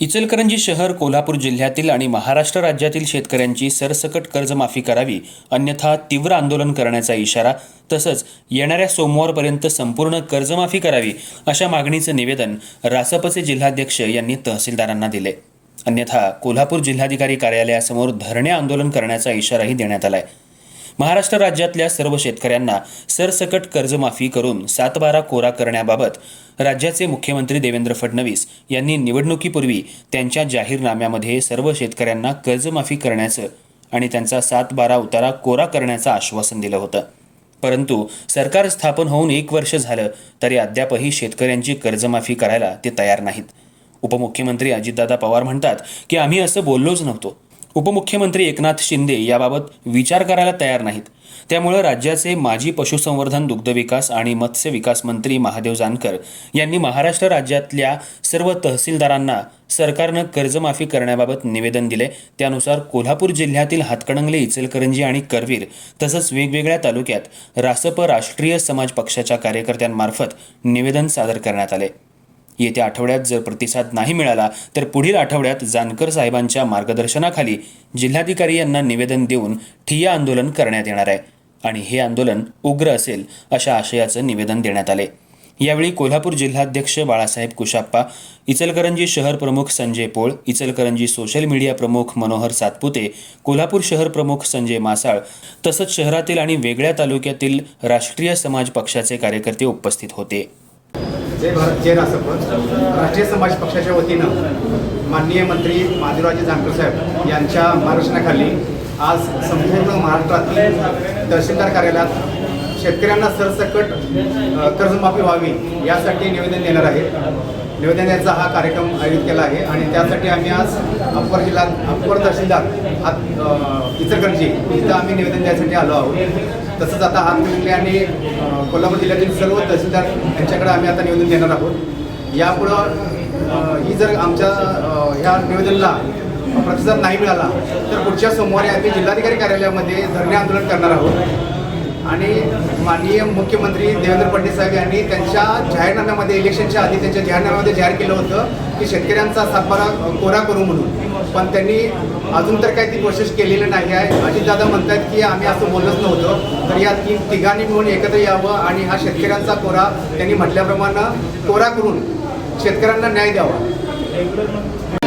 इचलकरंजी शहर कोल्हापूर जिल्ह्यातील आणि महाराष्ट्र राज्यातील शेतकऱ्यांची सरसकट कर्जमाफी करावी अन्यथा तीव्र आंदोलन करण्याचा इशारा तसंच येणाऱ्या सोमवारपर्यंत संपूर्ण कर्जमाफी करावी अशा मागणीचं निवेदन रासपचे जिल्हाध्यक्ष यांनी तहसीलदारांना दिले. अन्यथा कोल्हापूर जिल्हाधिकारी कार्यालयासमोर धरणे आंदोलन करण्याचा इशाराही देण्यात आला आहे महाराष्ट्र राज्यातल्या सर्व शेतकऱ्यांना सरसकट कर्जमाफी करून सातबारा कोरा करण्याबाबत राज्याचे मुख्यमंत्री देवेंद्र फडणवीस यांनी निवडणुकीपूर्वी त्यांच्या जाहीरनाम्यामध्ये सर्व शेतकऱ्यांना कर्जमाफी करण्याचं आणि त्यांचा सातबारा उतारा कोरा करण्याचं आश्वासन दिलं होतं. परंतु सरकार स्थापन होऊन एक वर्ष झालं तरी अद्यापही शेतकऱ्यांची कर्जमाफी करायला ते तयार नाहीत. उपमुख्यमंत्री अजितदादा पवार म्हणतात की आम्ही असं बोललोच नव्हतो. उपमुख्यमंत्री एकनाथ शिंदे याबाबत विचार करायला तयार नाहीत. त्यामुळं राज्याचे माजी पशुसंवर्धन दुग्धविकास आणि मत्स्य विकास मंत्री महादेव जानकर यांनी महाराष्ट्र राज्यातल्या सर्व तहसीलदारांना सरकारनं कर्जमाफी करण्याबाबत निवेदन दिले त्यानुसार कोल्हापूर जिल्ह्यातील हातकणंगले इचलकरंजी आणि करवीर तसंच वेगवेगळ्या तालुक्यात रासप राष्ट्रीय समाज पक्षाच्या कार्यकर्त्यांमार्फत निवेदन सादर करण्यात आले येत्या आठवड्यात जर प्रतिसाद नाही मिळाला तर पुढील आठवड्यात जानकर साहेबांच्या मार्गदर्शनाखाली जिल्हाधिकारी यांना निवेदन देऊन ठिय्या आंदोलन करण्यात येणार आहे. आणि हे आंदोलन उग्र असेल अशा आशयाचं निवेदन देण्यात आले. यावेळी कोल्हापूर जिल्हाध्यक्ष बाळासाहेब कुशाप्पा इचलकरंजी शहर प्रमुख संजय पोळ इचलकरंजी सोशल मीडिया प्रमुख मनोहर सातपुते कोल्हापूर शहर प्रमुख संजय मासाळ तसंच शहरातील आणि वेगळ्या तालुक्यातील राष्ट्रीय समाज पक्षाचे कार्यकर्ते उपस्थित होते. जय भारत जय रासप राष्ट्रीय समाज पक्षाच्या वतीनं माननीय मंत्री माधुराजे जानकर साहेब यांच्या मार्गदर्शनाखाली आज संपूर्ण महाराष्ट्रातील तहसीलदार कार्यालयात शेतकऱ्यांना सरसकट कर्जमाफी व्हावी यासाठी निवेदन देणार आहे. निवेदन द्यायचा हा कार्यक्रम आयोजित केला आहे आणि त्यासाठी आम्ही आज अप्पर जिल्हा अप्पर तहसीलदार हात इचलकरंजी इथं आम्ही निवेदन द्यायसाठी आलो आहोत. तसंच आता हातकणंगले आणि कोल्हापूर जिल्ह्यातील सर्व तहसीलदार यांच्याकडे आम्ही आता निवेदन देणार आहोत. यापुढं ही जर आमच्या ह्या निवेदनला प्रतिसाद नाही मिळाला तर पुढच्या सोमवारी आम्ही जिल्हाधिकारी कार्यालयामध्ये धरणे आंदोलन करणार आहोत. आणि माननीय मुख्यमंत्री देवेंद्र फडणवीस साहेब यांनी त्यांच्या जाहीरनाम्यामध्ये इलेक्शनच्या आधी त्यांच्या जाहीरनाम्यामध्ये जाहीर केलं होतं की शेतकऱ्यांचा सातबारा कोरा करू म्हणून. पण त्यांनी अजून तर काही ती कोशिश केलेली नाही आहे. अजितदादा म्हणतात की आम्ही असं बोललंच नव्हतं. तर या तीन तिघांनी मिळून एकत्र यावं आणि हा शेतकऱ्यांचा कोरा त्यांनी म्हटल्याप्रमाणे कोरा करून शेतकऱ्यांना न्याय द्यावा.